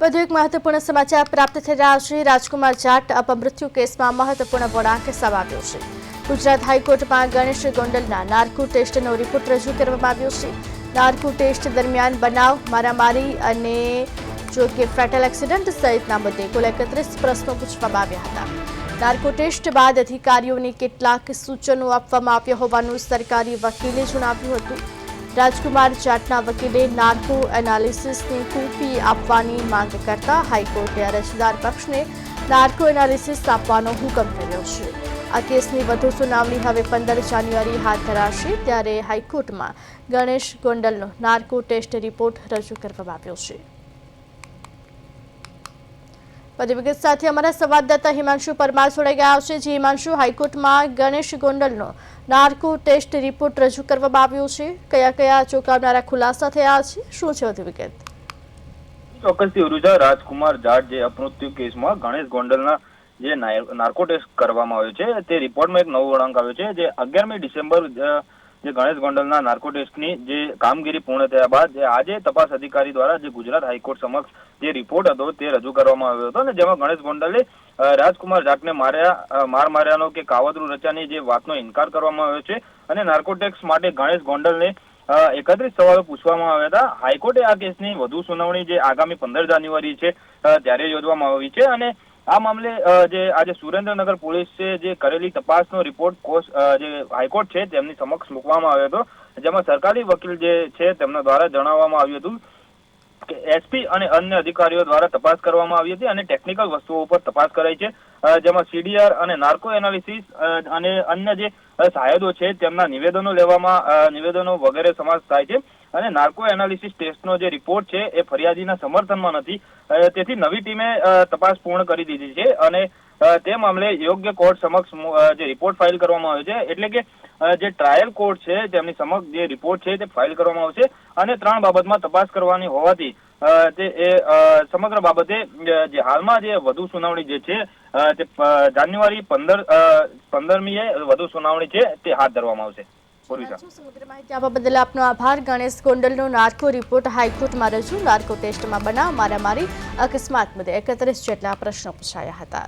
વધુ એક મહત્વપૂર્ણ સમાચાર પ્રાપ્ત થઈ રહ્યા છે. રાજકુમાર જાટ અપમૃત્યુ કેસમાં મહત્વપૂર્ણ વળાંક સમાવ્યો છે. ગુજરાત હાઈકોર્ટમાં ગણેશ ગોંડલના નાર્કો ટેસ્ટનો રિપોર્ટ રજૂ કરવામાં આવ્યો છે. નાર્કો ટેસ્ટ દરમિયાન બનાવ, મારામારી અને જો કે ફેટલ એક્સિડન્ટ સહિતના મુદ્દે કુલ એકત્રીસ પ્રશ્નો પૂછવામાં આવ્યા હતા. નાર્કો ટેસ્ટ બાદ અધિકારીઓને કેટલાક સૂચનો આપવામાં આવ્યા હોવાનું સરકારી વકીલે જણાવ્યું હતું. રાજકુમાર જાટના વકીલે નાર્કો એનાલિસિસની કોપી આપવાની માંગ કરતા હાઈકોર્ટે અરજદાર પક્ષને નાર્કો એનાલિસિસ આપવાનો હુકમ કર્યો છે. આ કેસની વધુ સુનાવણી હવે પંદર જાન્યુઆરી હાથ ધરાશે ત્યારે હાઈકોર્ટમાં ગણેશ ગોંડલનો નાર્કો ટેસ્ટ રિપોર્ટ રજૂ કરવામાં આવ્યો છે. વધુ વિગત સાથે અમારા સંવાદદાતા હિમાંશુ પરમાર જોડાઈ ગયા છે. જે હિમાંશુ, હાઈકોર્ટમાં ગણેશ ગોંડલનો નાર્કો ટેસ્ટ રિપોર્ટ રજૂ કરવામાં આવ્યો છે. કયા કયા ચોંકાવનારા ખુલાસા થયા છે? શું છે વધુ વિગત ચોક્કસથી ઉરુજા રાજકુમાર જાટ જે અપમૃત્યુ કેસમાં ગણેશ ગોંડલના જે નાર્કો ટેસ્ટ કરવામાં આવ્યો છે, તે રિપોર્ટમાં એક નવો વળાંક આવ્યો છે, જે અગિયારમી ડિસેમ્બર જે ગણેશ ગોંડલના નાર્કો ટેસ્ટની જે કામગીરી પૂર્ણ થયા બાદ જે આજે તપાસ અધિકારી દ્વારા જે ગુજરાત હાઈકોર્ટ સમક્ષ જે રિપોર્ટ હતો તે રજૂ કરવામાં આવ્યો હતો અને જેમાં ગણેશ ગોંડલે રાજકુમાર જાટને માર્યા માર માર્યાનો કે કાવતરું રચાની જે વાતનો ઇનકાર કરવામાં આવ્યો છે અને નાર્કોટેક્સ માટે ગણેશ ગોંડલને એકત્રીસ સવાલો પૂછવામાં આવ્યા હતા. હાઈકોર્ટે આ કેસની વધુ સુનાવણી જે આગામી પંદર જાન્યુઆરી છે ત્યારે યોજવામાં આવી છે અને આ મામલે જે આજે સુરેન્દ્રનગર પોલીસે જે કરેલી તપાસનો રિપોર્ટ કોર્સ જે હાઈકોર્ટ છે તેમની સમક્ષ મૂકવામાં આવ્યો હતો, જેમાં સરકારી વકીલ જે છે તેમના દ્વારા જણાવવામાં આવ્યું હતું કે એસપી અને અન્ય અધિકારીઓ દ્વારા તપાસ કરવામાં આવી હતી અને ટેકનિકલ વસ્તુઓ ઉપર તપાસ કરાઈ છે જેમાં સીડીઆર અને નાર્કો એનાલિસિસ અને અન્ય જે સાયદો છે તેમના નિવેદનો લેવામાં નિવેદનો વગેરે સમાવેશ થાય છે. અને નાર્કો એનાલિસિસ ટેસ્ટનો જે રિપોર્ટ છે, એ ફરિયાદીના સમર્થનમાં નથી. તેથી નવી ટીમે તપાસ પૂર્ણ કરી દીધી છે અને તે મામલે યોગ્ય કોર્ટ સમક્ષ જે રિપોર્ટ ફાઇલ કરવામાં આવ્યો છે, એટલે કે જે ટ્રાયલ કોર્ટ છે, તેમની સમક્ષ જે રિપોર્ટ છે, તે ફાઇલ કરવામાં આવશે અને ત્રણ બાબતમાં તપાસ કરવાની હોવાથી તે, એ સમગ્ર બાબતે જે હાલમાં જે વધુ સુનાવણી જે છે તે જાન્યુઆરી પંદર પંદરમીએ વધુ સુનાવણી છે, તે હાથ ધરવામાં આવશે. આપવા બદલ આપનો આભાર. ગણેશ ગોંડલનો નાર્કો રિપોર્ટ હાઈકોર્ટમાં રજૂ. નાર્કો ટેસ્ટમાં બનાવ, મારામારી, અકસ્માત મુદ્દે એકત્રીસ જેટલા પ્રશ્નો પૂછાયા હતા.